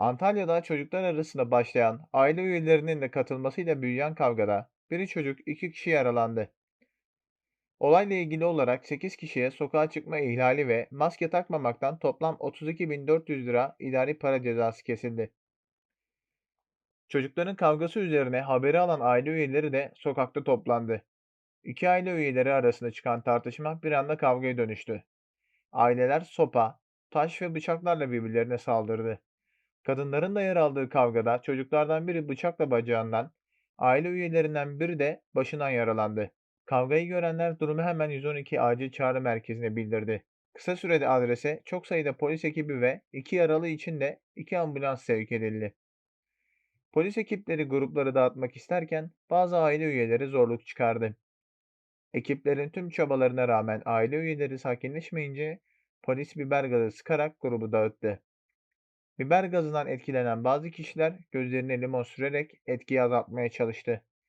Antalya'da çocuklar arasında başlayan, aile üyelerinin de katılmasıyla büyüyen kavgada biri çocuk iki kişi yaralandı. Olayla ilgili olarak 8 kişiye sokağa çıkma ihlali ve maske takmamaktan toplam 32.400 lira idari para cezası kesildi. Çocukların kavgası üzerine haberi alan aile üyeleri de sokakta toplandı. İki aile üyeleri arasında çıkan tartışma bir anda kavgaya dönüştü. Aileler sopa, taş ve bıçaklarla birbirlerine saldırdı. Kadınların da yer aldığı kavgada çocuklardan biri bıçakla bacağından, aile üyelerinden biri de başından yaralandı. Kavgayı görenler durumu hemen 112 acil çağrı merkezine bildirdi. Kısa sürede adrese çok sayıda polis ekibi ve iki yaralı için de iki ambulans sevk edildi. Polis ekipleri grupları dağıtmak isterken bazı aile üyeleri zorluk çıkardı. Ekiplerin tüm çabalarına rağmen aile üyeleri sakinleşmeyince polis biber gazı sıkarak grubu dağıttı. Biber gazından etkilenen bazı kişiler gözlerine limon sürerek etkiyi azaltmaya çalıştı.